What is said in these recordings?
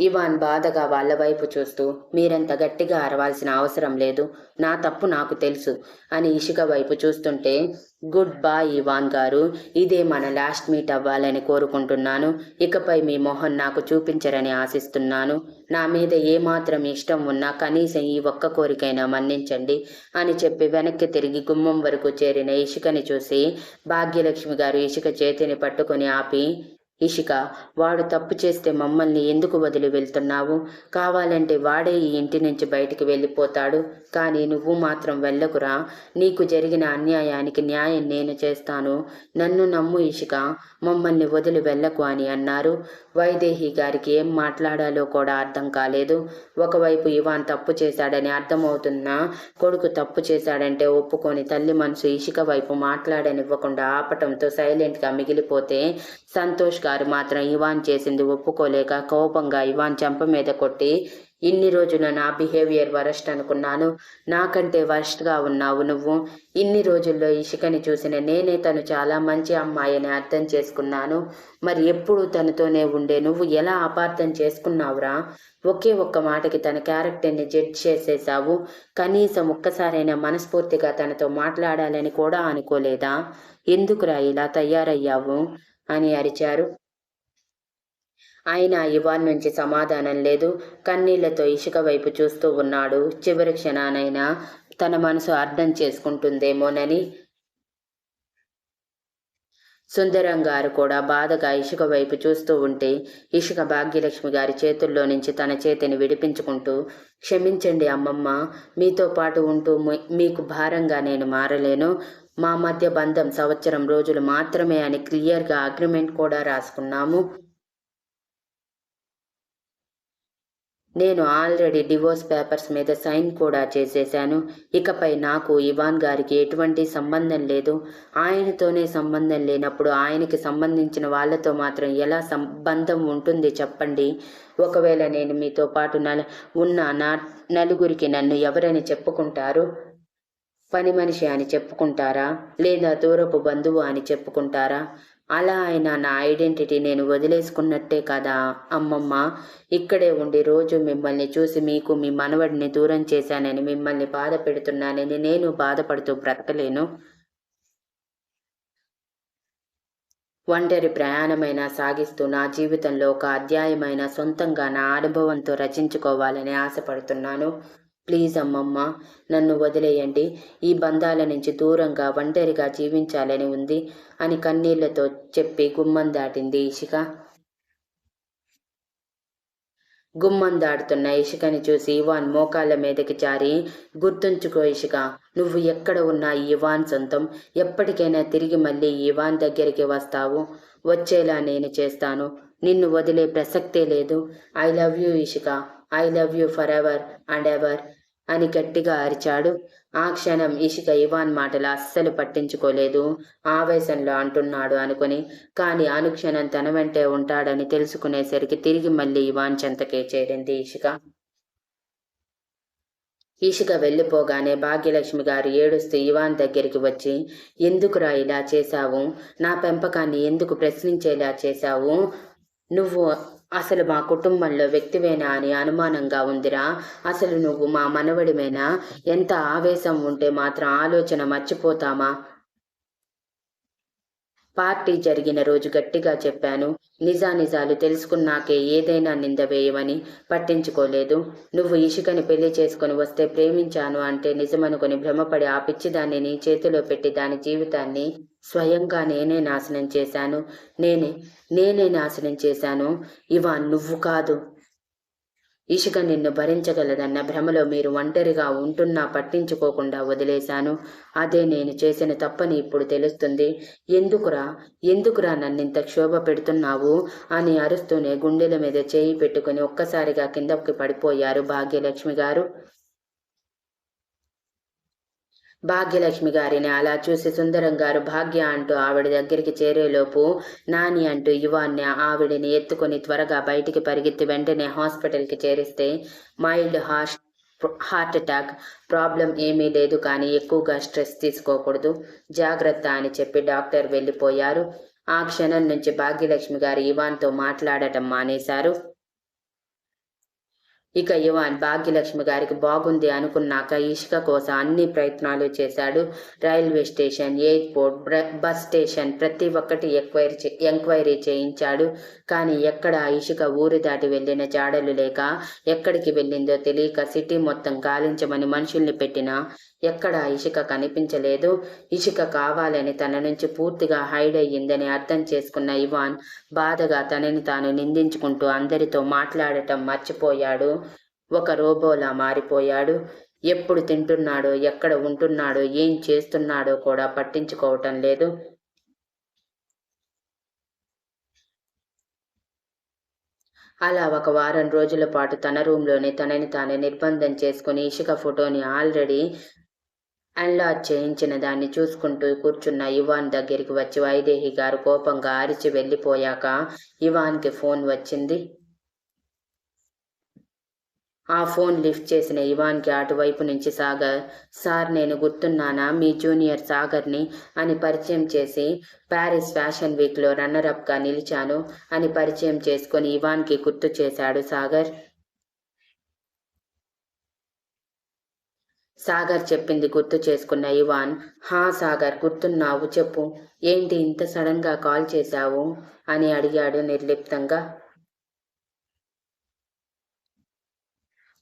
Ivan బాధగా వాళ్ళ వైపు చూస్తూ మీరంత గట్టిగా అరవాల్సిన అవసరం లేదు నా తప్పు నాకు తెలుసు అని ఇషిక వైపు చూస్తుంటే గుడ్ బాయ్ ఇవాన్ గారు ఇదే మన లాస్ట్ మీట్ అవ్వాలని కోరుకుంటున్నాను ఇకపై మీ మొహం నాకు చూపించరని ఆశిస్తున్నాను నా మీద ఏమాత్రం ఇష్టం ఉన్నా కనీసం ఈ ఒక్క కోరికైనా మన్నించండి అని చెప్పి వెనక్కి తిరిగి గుమ్మం వరకు చేరిన ఇషికని చూసి భాగ్యలక్ష్మి గారు ఇషిక చేతిని పట్టుకొని ఆపి ఇషిక వాడు తప్పు చేస్తే మమ్మల్ని ఎందుకు వదిలి వెళ్తున్నావు? కావాలంటే వాడే ఈ ఇంటి నుంచి బయటికి వెళ్ళిపోతాడు. కానీ నువ్వు మాత్రం వెళ్ళకురా. నీకు జరిగిన అన్యాయానికి న్యాయం నేను చేస్తాను. నన్ను నమ్ము ఇషిక. మమ్మల్ని వదిలి వెళ్ళకు అని అన్నారు. వైదేహి గారికి ఏం మాట్లాడాలో కూడా అర్థం కాలేదు. ఒకవైపు ఇవాన్ తప్పు చేశాడని అర్థమవుతున్నా కొడుకు తప్పు చేశాడంటే ఒప్పుకొని తల్లి మనసు ఇషిక వైపు మాట్లాడనివ్వకుండా ఆపటంతో సైలెంట్గా మిగిలిపోతే సంతోష్గా గారు మాత్రం ఇవాన్ చేసింది ఒప్పుకోలేక కోపంగా ఇవాన్ చెంప మీద కొట్టి ఇన్ని రోజులు నా బిహేవియర్ వరస్ట్ అనుకున్నాను. నాకంటే వరస్ట్గా ఉన్నావు నువ్వు. ఇన్ని రోజుల్లో ఇషికని చూసిన నేనే తను చాలా మంచి అమ్మాయి అని అర్థం చేసుకున్నాను. మరి ఎప్పుడు తనతోనే ఉండే నువ్వు ఎలా అపార్థం చేసుకున్నావురా? ఒకే ఒక్క మాటకి తన క్యారెక్టర్ని జడ్జ్ చేసేసావు కనీసం ఒక్కసారైనా మనస్ఫూర్తిగా తనతో మాట్లాడాలని కూడా అనుకోలేదా? ఎందుకురా ఇలా తయారయ్యావు? అని అరిచారు. అయినా ఇవాన్ నుంచి సమాధానం లేదు. కన్నీళ్ళతో ఇసుక వైపు చూస్తూ ఉన్నాడు. చివరి క్షణానైనా తన మనసు అర్థం చేసుకుంటుందేమోనని సుందరం గారు కూడా బాధగా ఇసుక వైపు చూస్తూ ఉంటే ఇసుక భాగ్యలక్ష్మి గారి చేతుల్లో నుంచి తన చేతిని విడిపించుకుంటూ క్షమించండి అమ్మమ్మ మీతో పాటు ఉంటూ మీకు భారంగా నేను మారలేను. మా మధ్య బంధం సంవత్సరం రోజులు మాత్రమే అని క్లియర్గా అగ్రిమెంట్ కూడా రాసుకున్నాము. నేను ఆల్రెడీ డివోర్స్ పేపర్స్ మీద సైన్ కూడా చేసేశాను. ఇకపై నాకు ఇవాన్ గారికి ఎటువంటి సంబంధం లేదు. ఆయనతోనే సంబంధం లేనప్పుడు ఆయనకి సంబంధించిన వాళ్ళతో మాత్రం ఎలా సంబంధం ఉంటుంది చెప్పండి. ఒకవేళ నేను మీతో పాటు నల ఉన్న నా నలుగురికి నన్ను ఎవరని చెప్పుకుంటారు? పని మనిషి అని చెప్పుకుంటారా? లేదా దూరపు బంధువు అని చెప్పుకుంటారా? అలా అయినా నా ఐడెంటిటీ నేను వదిలేసుకున్నట్టే కదా అమ్మమ్మ. ఇక్కడే ఉండి రోజు మిమ్మల్ని చూసి మీకు మీ మనవడిని దూరం చేశానని మిమ్మల్ని బాధ పెడుతున్నానని నేను బాధపడుతూ బ్రతకలేను. ఒంటరి ప్రయాణమైన సాగిస్తూ నా జీవితంలో ఒక అధ్యాయమైన సొంతంగా నా అనుభవంతో రచించుకోవాలని ఆశపడుతున్నాను. ప్లీజ్ అమ్మమ్మ నన్ను వదిలేయండి. ఈ బంధాల నుంచి దూరంగా ఒంటరిగా జీవించాలని ఉంది. అని కన్నీళ్ళతో చెప్పి గుమ్మం దాటింది ఇషిక. గుమ్మం దాటుతున్న ఇషికని చూసి ఇవాన్ మోకాళ్ళ మీదకి జారి గుర్తుంచుకో ఇషిక నువ్వు ఎక్కడ ఉన్నా ఇవాన్ సొంతం. ఎప్పటికైనా తిరిగి మళ్ళీ ఇవాన్ దగ్గరికి వస్తావు. వచ్చేలా నేను చేస్తాను. నిన్ను వదిలే ప్రసక్తే లేదు. I love you Ishika. I love you forever and ever. అని గట్టిగా అరిచాడు. ఆ క్షణం ఇషిక ఇవాన్ మాటలు అస్సలు పట్టించుకోలేదు. ఆవేశంలో అంటున్నాడు అనుకుని కానీ అనుక్షణం తన వెంటే ఉంటాడని తెలుసుకునేసరికి తిరిగి మళ్ళీ ఇవాన్ చెంతకే చేరింది ఇషిక. ఇషిక వెళ్ళిపోగానే భాగ్యలక్ష్మి గారు ఏడుస్తూ ఇవాన్ దగ్గరికి వచ్చి ఎందుకురా ఇలా చేశావు? నా పెంపకాన్ని ఎందుకు ప్రశ్నించేలా చేశావు? నువ్వు అసలు మా కుటుంబంలో వ్యక్తివేనా అని అనుమానంగా ఉందిరా. అసలు నువ్వు మా మనవడివేనా? ఎంత ఆవేశం ఉంటే మాత్రం ఆలోచన మర్చిపోతామా? పార్టీ జరిగిన రోజు గట్టిగా చెప్పాను. నిజానిజాలు తెలుసుకున్నాకే ఏదైనా నింద వేయమని పట్టించుకోలేదు. నువ్వు ఇషికని పెళ్ళి చేసుకొని వస్తే ప్రేమించాను అంటే నిజమనుకొని భ్రమపడి ఆ పిచ్చిదాన్ని నీ చేతిలో పెట్టి దాని జీవితాన్ని స్వయంగా నేనే నాశనం చేశాను. నేనే నేనే నాశనం చేశాను. ఇవా నువ్వు కాదు. ఇషిక నిన్ను భరించగలదన్న భ్రమలో మీరు ఒంటరిగా ఉంటున్నా పట్టించుకోకుండా వదిలేశాను. అదే నేను చేసిన తప్పని ఇప్పుడు తెలుస్తుంది. ఎందుకురా? ఎందుకురా నన్నింత క్షోభ పెడుతున్నావు? అని అరుస్తూనే గుండెల మీద చేయి పెట్టుకుని ఒక్కసారిగా కిందకి పడిపోయారు భాగ్యలక్ష్మి గారు. భాగ్యలక్ష్మి గారిని అలా చూసి సుందరం గారు భాగ్య అంటూ ఆవిడ దగ్గరికి చేరేలోపు నాని అంటూ యువాన్ని ఆవిడని ఎత్తుకొని త్వరగా బయటికి పరిగెత్తి వెంటనే హాస్పిటల్కి చేరిస్తే mild heart heart attack problem ఏమీ లేదు కానీ ఎక్కువగా స్ట్రెస్ తీసుకోకూడదు జాగ్రత్త అని చెప్పి డాక్టర్ వెళ్ళిపోయారు. ఆ క్షణం నుంచి భాగ్యలక్ష్మి గారు ఇవాన్తో మాట్లాడటం మానేశారు. ఇక యువాన్ భాగ్యలక్ష్మి గారికి బాగుంది అనుకున్నాక ఇసుక కోసం అన్ని ప్రయత్నాలు చేశాడు. Railway station airport bus station ప్రతి ఒక్కటి ఎంక్వైరీ ఎంక్వైరీ చేయించాడు. కానీ ఎక్కడ ఇసుక ఊరు దాటి వెళ్ళిన జాడలు లేక ఎక్కడికి వెళ్ళిందో తెలియక సిటీ మొత్తం గాలించమని మనుషుల్ని పెట్టినా ఎక్కడ ఇషిక కనిపించలేదు. ఇషిక కావాలని తన నుంచి పూర్తిగా హైడ్ అయ్యిందని అర్థం చేసుకున్న ఇవాన్ బాధగా తనని తాను నిందించుకుంటూ అందరితో మాట్లాడటం మర్చిపోయాడు. ఒక రోబోలా మారిపోయాడు. ఎప్పుడు తింటున్నాడో ఎక్కడ ఉంటున్నాడో ఏం చేస్తున్నాడో కూడా పట్టించుకోవటం లేదు. అలా ఒక వారం రోజుల పాటు తన రూమ్లోనే తనని తాను నిర్బంధం చేసుకుని ఇషిక ఫోటోని ఆల్రెడీ అన్లాక్ చేయించిన దాన్ని చూసుకుంటూ కూర్చున్న ఇవాన్ దగ్గరికి వచ్చి వైదేహి గారు కోపంగా అరిచి వెళ్ళిపోయాక ఇవాన్కి ఫోన్ వచ్చింది. ఆ ఫోన్ లిఫ్ట్ చేసిన ఇవాన్కి అటువైపు నుంచి సాగర్ సార్ నేను గుర్తున్నానా? మీ జూనియర్ సాగర్ని అని పరిచయం చేసి ప్యారిస్ ఫ్యాషన్ వీక్లో రన్నరప్గా నిలిచాను అని పరిచయం చేసుకొని ఇవాన్కి గుర్తు చేశాడు సాగర్. సాగర్ చెప్పింది గుర్తు చేసుకున్న ఇవాన్. హా సాగర్ గుర్తున్నావు చెప్పు. ఏంటి ఇంత సడన్గా కాల్ చేశావు? అని అడిగాడు నిర్లిప్తంగా.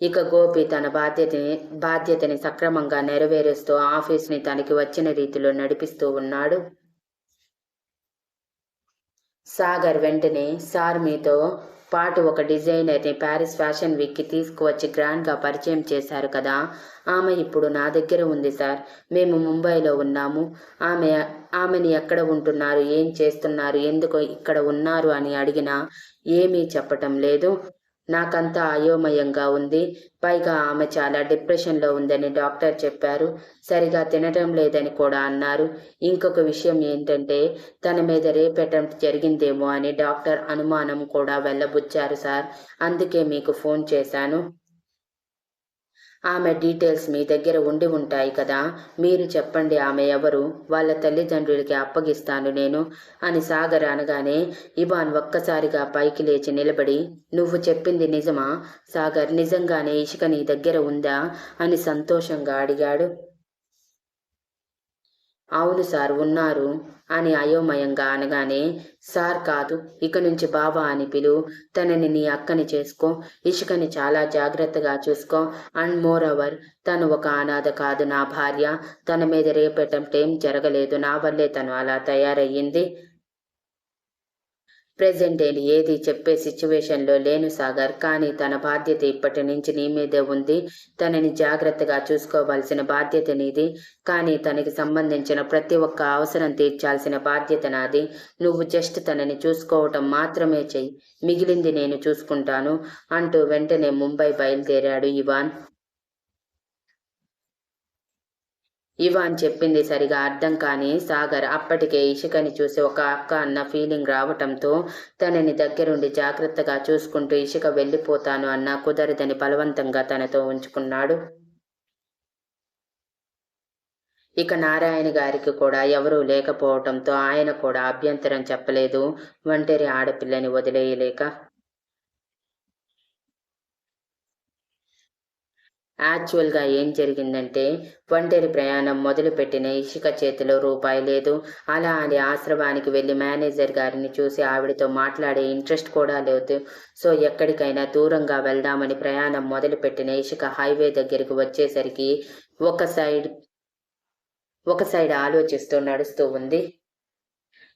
ఇక గోపి తన బాధ్యతని బాధ్యతని సక్రమంగా నెరవేరుస్తూ ఆఫీస్ని తనకి వచ్చిన రీతిలో నడిపిస్తూ ఉన్నాడు. సాగర్ వెంటనే సార్ మీతో పాటు ఒక డిజైనర్ని ప్యారిస్ ఫ్యాషన్ వీక్కి తీసుకువచ్చి గ్రాండ్గా పరిచయం చేశారు కదా. ఆమె ఇప్పుడు నా దగ్గర ఉంది సార్. మేము ముంబైలో ఉన్నాము. ఆమె ఆమెని ఎక్కడ ఉంటున్నారు? ఏం చేస్తున్నారు? ఎందుకు ఇక్కడ ఉన్నారు? అని అడిగినా ఏమీ చెప్పటం లేదు. నాకంతా అయోమయంగా ఉంది. పైగా ఆమె చాలా డిప్రెషన్లో ఉందని డాక్టర్ చెప్పారు. సరిగా తినటం లేదని కూడా అన్నారు. ఇంకొక విషయం ఏంటంటే తన మీద రేప్ అటెంప్ట్ జరిగిందేమో అని డాక్టర్ అనుమానం కూడా వెళ్ళబుచ్చారు సార్. అందుకే మీకు ఫోన్ చేశాను. ఆమె డీటెయిల్స్ మీ దగ్గర ఉండి ఉంటాయి కదా. మీరు చెప్పండి ఆమె ఎవరు? వాళ్ళ తల్లిదండ్రులకి అప్పగిస్తాను నేను అని సాగర్ అనగానే ఇవాన్ ఒక్కసారిగా పైకి లేచి నిలబడి నువ్వు చెప్పింది నిజమా? సాగర్ నిజంగానే ఇసుక నీ దగ్గర ఉందా? అని సంతోషంగా అడిగాడు. అవును సార్ ఉన్నారు అని అయోమయంగా అనగానే సార్ కాదు ఇక నుంచి బాబా అని పిలు తనని నీ అక్కని చేసుకో ఇషుకని చాలా జాగ్రత్తగా చూసుకో అండ్ మోర్ అవర్ తను ఒక అనాథ కాదు నా భార్య తన మీద రేపటంటేం జరగలేదు నా వల్లే తను అలా తయారయ్యింది ప్రెజెంట్ నేను ఏది చెప్పే సిచ్యువేషన్లో లేను సాగర్ కానీ తన బాధ్యత ఇప్పటి నుంచి నీ మీదే ఉంది. తనని జాగ్రత్తగా చూసుకోవాల్సిన బాధ్యత నీది. కానీ తనకి సంబంధించిన ప్రతి ఒక్క అవసరం తీర్చాల్సిన బాధ్యత నాది. నువ్వు జస్ట్ తనని చూసుకోవటం మాత్రమే చెయ్యి. మిగిలింది నేను చూసుకుంటాను అంటూ వెంటనే ముంబై బయలుదేరాడు ఇవాన్. ఇవాన్ చెప్పింది సరిగా అర్థం కాని సాగర్ అప్పటికే ఇషికని చూసి ఒక అక్క అన్న ఫీలింగ్ రావటంతో తనని దగ్గరుండి జాగ్రత్తగా చూసుకుంటూ ఇషిక వెళ్ళిపోతాను అన్న కుదరదని బలవంతంగా తనతో ఉంచుకున్నాడు. ఇక నారాయణ గారికి కూడా ఎవరూ లేకపోవటంతో ఆయన కూడా అభ్యంతరం చెప్పలేదు. ఒంటరి ఆడపిల్లని వదిలేయలేక యాక్చువల్గా ఏం జరిగిందంటే ఒంటరి ప్రయాణం మొదలుపెట్టిన ఇషిక చేతిలో రూపాయి లేదు. అలా అని ఆశ్రమానికి వెళ్ళి మేనేజర్ గారిని చూసి ఆవిడతో మాట్లాడే ఇంట్రెస్ట్ కూడా లేదు. సో ఎక్కడికైనా దూరంగా వెళ్దామని ప్రయాణం మొదలుపెట్టిన ఇషిక హైవే దగ్గరికి వచ్చేసరికి ఒక సైడ్ ఒక సైడ్ ఆలోచిస్తూ నడుస్తూ ఉంది.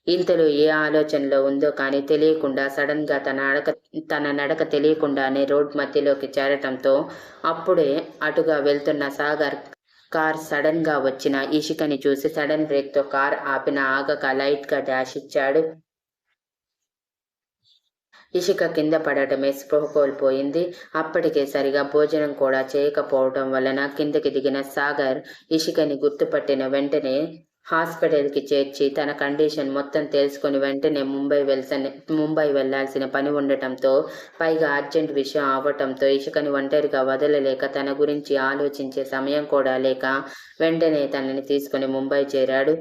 ఇంతలో ఏ ఆలోచనలో ఉందో కానీ తెలియకుండా సడన్గా తన అడక తన నడక తెలియకుండానే రోడ్ మధ్యలోకి చేరటంతో అప్పుడే అటుగా వెళ్తున్న సాగర్ కార్ సడన్గా వచ్చిన ఇషికని చూసి సడన్ బ్రేక్తో కార్ ఆపిన ఆగక లైట్గా డాష్ ఇచ్చాడు. ఇషిక కింద పడటమే స్పృహ కోల్పోయింది. అప్పటికే సరిగా భోజనం కూడా చేయకపోవడం వలన కిందకి దిగిన సాగర్ ఇషికని గుర్తుపట్టిన వెంటనే హాస్పిటల్కి చేర్చి తన కండిషన్ మొత్తం తెలుసుకుని వెంటనే ముంబై వెళ్తనే ముంబై వెళ్ళాల్సిన పని ఉండటంతో పైగా అర్జెంట్ విషయం అవ్వటంతో ఇసుకని ఒంటరిగా వదలలేక తన గురించి ఆలోచించే సమయం కూడా లేక వెంటనే తనని తీసుకుని ముంబై చేరాడు.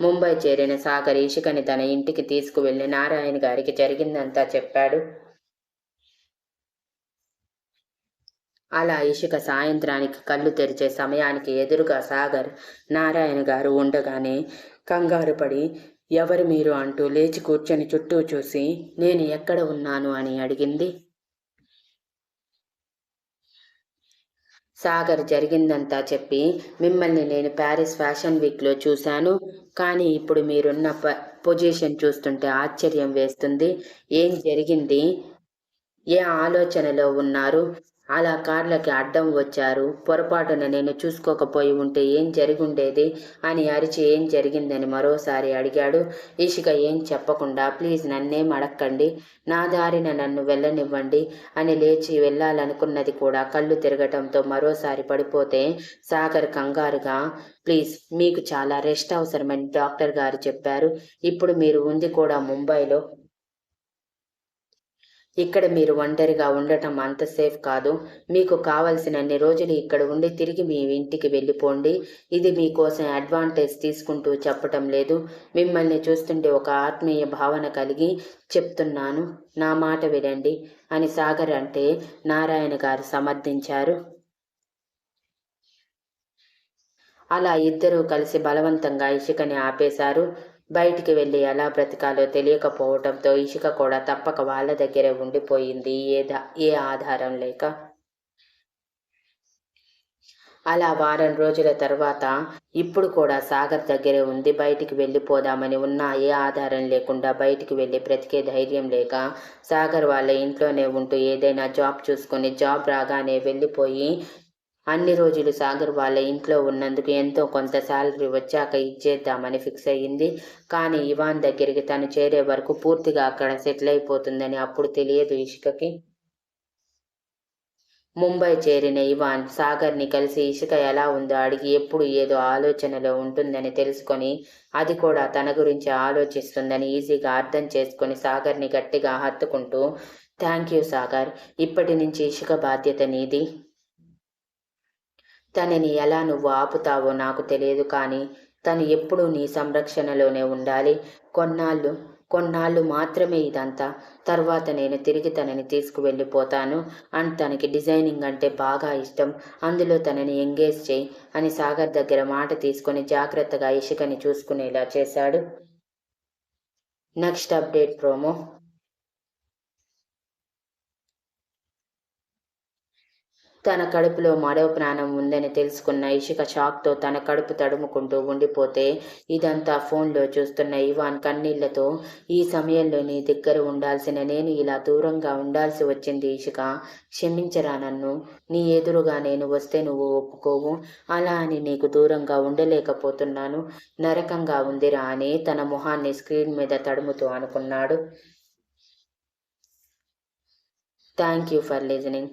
ముంబై చేరిన సాగర్ ఇషికని తన ఇంటికి తీసుకువెళ్ళి నారాయణ గారికి జరిగిందంతా చెప్పాడు. అలా ఇసుక సాయంత్రానికి కళ్ళు తెరిచే సమయానికి ఎదురుగా సాగర్ నారాయణ గారు ఉండగానే కంగారు పడి ఎవరు మీరు? అంటూ లేచి కూర్చొని చుట్టూ చూసి నేను ఎక్కడ ఉన్నాను? అని అడిగింది. సాగర్ జరిగిందంతా చెప్పి మిమ్మల్ని నేను ప్యారిస్ ఫ్యాషన్ వీక్లో చూశాను. కానీ ఇప్పుడు మీరున్న ప పొజిషన్ చూస్తుంటే ఆశ్చర్యం వేస్తుంది. ఏం జరిగింది? ఏ ఆలోచనలో ఉన్నారు? అలా కార్లకి అడ్డం వచ్చారు. పొరపాటున నేను చూసుకోకపోయి ఉంటే ఏం జరిగుండేది? అని అరిచి ఏం జరిగిందని మరోసారి అడిగాడు. ఇషిక ఏం చెప్పకుండా ప్లీజ్ నన్నేం అడక్కండి. నా దారిన నన్ను వెళ్ళనివ్వండి అని లేచి వెళ్ళాలనుకున్నది కూడా కళ్ళు తిరగటంతో మరోసారి పడిపోతే సాగర్ కంగారుగా ప్లీజ్ మీకు చాలా రెస్ట్ అవసరమని డాక్టర్ గారు చెప్పారు. ఇప్పుడు మీరు ఉంది కూడా ముంబైలో. ఇక్కడ మీరు ఒంటరిగా ఉండటం అంత సేఫ్ కాదు. మీకు కావలసినన్ని రోజులు ఇక్కడ ఉండి తిరిగి మీ ఇంటికి వెళ్ళిపోండి. ఇది మీకోసం అడ్వాంటేజ్ తీసుకుంటూ చెప్పటం లేదు. మిమ్మల్ని చూస్తుంటే ఒక ఆత్మీయ భావన కలిగి చెప్తున్నాను. నా మాట వినండి అని సాగర్ అంటే నారాయణ గారు సమర్థించారు. అలా ఇద్దరూ కలిసి బలవంతంగా ఇసుకని ఆపేశారు. బయటికి వెళ్ళి ఎలా బ్రతకాలో తెలియకపోవటంతో ఇషిక కూడా తప్పక వాళ్ళ దగ్గరే ఉండిపోయింది. ఏ ఏ ఆధారం లేక. అలా వారం రోజుల తర్వాత ఇప్పుడు కూడా సాగర్ దగ్గరే ఉంది. బయటికి వెళ్ళిపోదామని ఉన్నా ఏ ఆధారం లేకుండా బయటికి వెళ్ళి బ్రతికే ధైర్యం లేక సాగర్ వాళ్ళ ఇంట్లోనే ఉంటూ ఏదైనా జాబ్ చూసుకొని జాబ్ రాగానే వెళ్ళిపోయి అన్ని రోజులు సాగర్ వాళ్ళ ఇంట్లో ఉన్నందుకు ఎంతో కొంత శాలరీ వచ్చాక ఇచ్చేద్దామని ఫిక్స్ అయ్యింది. కానీ ఇవాన్ దగ్గరికి తను చేరే వరకు పూర్తిగా అక్కడ సెటిల్ అయిపోతుందని అప్పుడు తెలియదు ఇసుకకి ముంబై చేరిన ఇవాన్ సాగర్ని కలిసి ఇసుక ఎలా ఉందో అడిగి ఎప్పుడు ఏదో ఆలోచనలో ఉంటుందని తెలుసుకొని అది కూడా తన గురించి ఆలోచిస్తుందని ఈజీగా అర్థం చేసుకొని సాగర్ని గట్టిగా హత్తుకుంటూ థ్యాంక్ యూ సాగర్ ఇప్పటి నుంచి ఇసుక బాధ్యత నీది. తనని ఎలా నువ్వు ఆపుతావో నాకు తెలియదు కానీ తను ఎప్పుడూ నీ సంరక్షణలోనే ఉండాలి. కొన్నాళ్ళు కొన్నాళ్ళు మాత్రమే ఇదంతా. తర్వాత నేను తిరిగి తనని తీసుకువెళ్ళిపోతాను అండ్ తనకి డిజైనింగ్ అంటే బాగా ఇష్టం. అందులో తనని ఎంగేజ్ చేయి అని సాగర్ దగ్గర మాట తీసుకొని జాగ్రత్తగా ఇషికని చూసుకునేలా చేశాడు. Next update promo. తన కడుపులో మరో ప్రాణం ఉందని తెలుసుకున్న ఇషిక షాక్తో తన కడుపు తడుముకుంటూ ఉండిపోతే ఇదంతా ఫోన్లో చూస్తున్న ఇవాన్ కన్నీళ్ళతో ఈ సమయంలో నీ దగ్గర ఉండాల్సిన నేను ఇలా దూరంగా ఉండాల్సి వచ్చింది ఇషిక క్షమించరా నన్ను. నీ ఎదురుగా నేను వస్తే నువ్వు ఒప్పుకోవు. అలా అని నీకు దూరంగా ఉండలేకపోతున్నాను. నరకంగా ఉందిరా అని తన మొహాన్ని స్క్రీన్ మీద తడుముతూ అనుకున్నాడు. Thank you for listening.